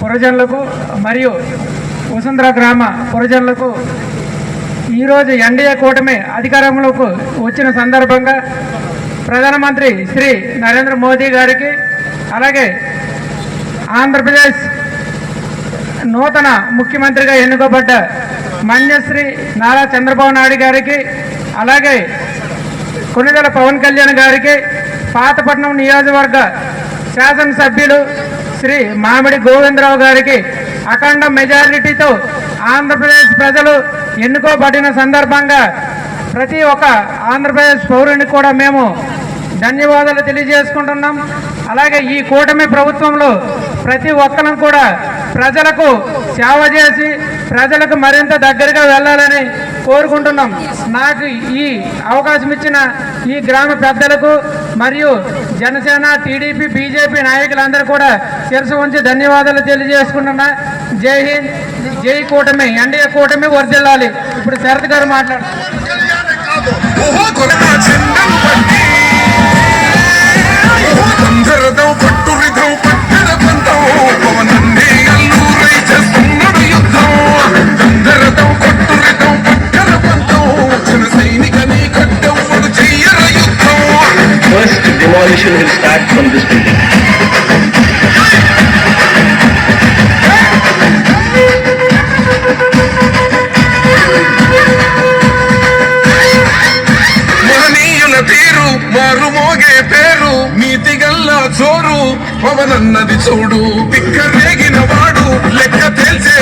పురజనులకు మరియు వసుంధర గ్రామ పురజనులకు ఈరోజు ఎన్డీఏ కూటమి అధికారంలోకి వచ్చిన సందర్భంగా ప్రధానమంత్రి శ్రీ నరేంద్ర మోదీ గారికి అలాగే ఆంధ్రప్రదేశ్ నూతన ముఖ్యమంత్రిగా ఎన్నుకోబడ్డ మన్యశ్రీ నారా చంద్రబాబు నాయుడు గారికి అలాగే కొనిదెల పవన్ కళ్యాణ్ గారికి పాతపట్నం నియోజకవర్గ శాసనసభ్యులు శ్రీ మామిడి గోవిందరావు గారికి అఖండ మెజారిటీతో ఆంధ్రప్రదేశ్ ప్రజలు ఎన్నుకోబడిన సందర్భంగా ప్రతి ఒక్క ఆంధ్రప్రదేశ్ పౌరుని కూడా మేము ధన్యవాదాలు తెలియజేసుకుంటున్నాం. అలాగే ఈ కూటమి ప్రభుత్వంలో ప్రతి ఒక్కరం కూడా ప్రజలకు సేవ చేసి ప్రజలకు మరింత దగ్గరగా వెళ్ళాలని కోరుకుంటున్నాం. నాకు ఈ అవకాశం ఇచ్చిన ఈ గ్రామ పెద్దలకు మరియు జనసేన టీడీపీ బీజేపీ నాయకులందరూ కూడా శిరసు ఉంచి ధన్యవాదాలు తెలియజేసుకుంటున్నా. జై హింద్ జై కూటమి ఎన్డీఏ కూటమి వర్దిల్లాలి. ఇప్పుడు శరత్ గారు మాట్లాడుతున్నారు First, demolition will start from this building. మహనీయుల తీరు మారు మోగే పేరు నీతి గల్ల చోరు పవనన్నది చూడు తిక్కరేగిన వాడు లెక్క తేల్చే